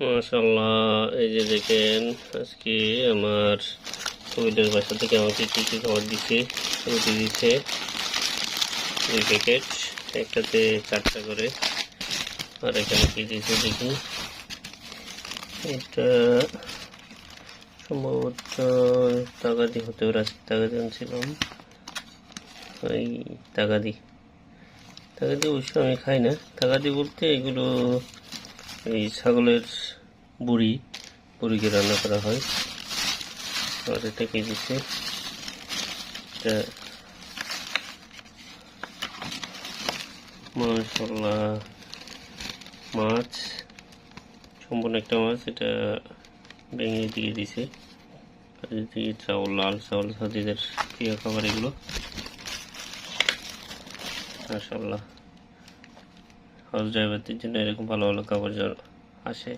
মাশাল্লাহ এই যে দেখেন, আজকে আমার কোভিডের বাসা থেকে আমাকে কী কী খাবার দিচ্ছে রুটি দিচ্ছে দুই প্যাকেট, একটাতে চারটা করে, আর এখানে কী দিচ্ছে দেখি। এটা সম্ভবত তাগাদি হতে পারে, আজকে তাগাদি আনছিলাম। এই তাগাদি। তাগাদি অবশ্য আমি খাই না। তাগাদি বলতে এগুলো এই ছাগলের বুড়ি, বুড়িকে রান্না করা হয়। আর দিচ্ছে। এটা মাশাল্লাহ মাছ, সম্পূর্ণ একটা মাছ। এটা ভেঙে দিয়ে দিছে। চাউল, লাল চাউল সাদিদের প্রিয় খাবার এগুলো। মাশাল্লাহ হাউস ড্রাইভারদের জন্য এরকম ভালো ভালো খাবার আসে।